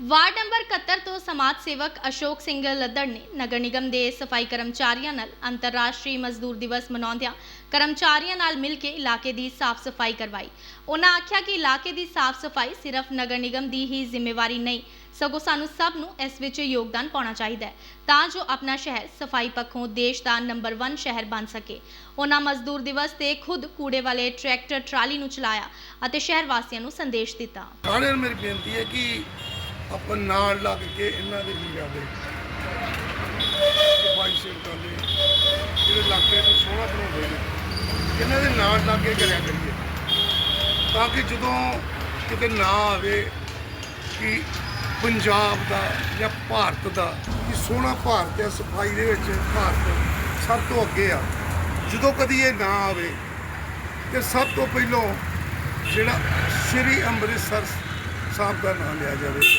Ward number 71 ਤੋਂ ਸਮਾਜ ਸੇਵਕ ਅਸ਼ੋਕ ਸਿੰਘ ਲੱਦੜ ਨੇ ਨਗਰ ਨਿਗਮ ਦੇ ਸਫ਼ਾਈ ਕਰਮਚਾਰੀਆਂ ਨਾਲ ਅੰਤਰਰਾਸ਼ਟਰੀ ਮਜ਼ਦੂਰ ਦਿਵਸ ਮਨਾਉਂਦਿਆਂ ਕਰਮਚਾਰੀਆਂ ਨਾਲ ਮਿਲ ਕੇ ਇਲਾਕੇ ਦੀ ਸਾਫ਼ ਸਫ਼ਾਈ ਕਰਵਾਈ। ਉਹਨਾਂ ਆਖਿਆ ਕਿ ਇਲਾਕੇ ਦੀ ਸਾਫ਼ ਸਫ਼ਾਈ ਸਿਰਫ ਨਗਰ ਨਿਗਮ ਦੀ ਹੀ ਜ਼ਿੰਮੇਵਾਰੀ ਨਹੀਂ, ਸਗੋਂ ਸਾਨੂੰ ਸਭ ਨੂੰ ਇਸ ਵਿੱਚ ਯੋਗਦਾਨ ਪਾਉਣਾ ਚਾਹੀਦਾ ਹੈ ਤਾਂ ਜੋ ਆਪਣਾ ਸ਼ਹਿਰ ਸਫ਼ਾਈ ਪੱਖੋਂ ਦੇਸ਼ ਦਾ ਨੰਬਰ 1 ਸ਼ਹਿਰ ਬਣ ਸਕੇ। ਉਹਨਾਂ ਮਜ਼ਦੂਰ ਦਿਵਸ ਤੇ ਖੁਦ ਕੂੜੇ ਵਾਲੇ ਟਰੈਕਟਰ ਟਰਾਲੀ ਨੂੰ ਚਲਾਇਆ ਅਤੇ ਸ਼ਹਿਰ ਵਾਸੀਆਂ ਨੂੰ ਸੰਦੇਸ਼ ਦਿੱਤਾ। ਸਾਰਿਆਂ ਨੂੰ ਮੇਰੀ ਬੇਨਤੀ ਹੈ ਕਿ ਆਪਾਂ ਨਾਲ ਲੱਗ ਕੇ ਇਹਨਾਂ ਦੇ ਵੀਰਾਂ ਦੇ ਸਫ਼ਾਈ ਸੇਵਕਾਂ ਦੇ ਜਿਹੜੇ ਇਲਾਕੇ ਨੂੰ ਸੋਹਣਾ ਬਣਾਉਂਦੇ ਨੇ, ਇਹਨਾਂ ਦੇ ਨਾਲ ਲੱਗ ਕੇ ਕਰਿਆ ਕਰੀਏ। ਤਾਂ ਕਿ ਜਦੋਂ ਕਿਤੇ ਨਾ ਆਵੇ ਕਿ ਪੰਜਾਬ ਦਾ ਜਾਂ ਭਾਰਤ ਦਾ, ਕਿ ਸੋਹਣਾ ਭਾਰਤ ਹੈ ਸਫ਼ਾਈ ਦੇ ਵਿੱਚ ਭਾਰਤ ਸਭ ਤੋਂ ਅੱਗੇ ਆ। ਜਦੋਂ ਕਦੀ ਇਹ ਨਾ ਆਵੇ, ਤੇ ਸਭ ਤੋਂ ਪਹਿਲਾਂ ਜਿਹੜਾ ਸ਼੍ਰੀ ਅੰਮ੍ਰਿਤਸਰ ਸਾਹਿਬ ਦਾ ਨਾਮ ਲਿਆ ਜਾਵੇ।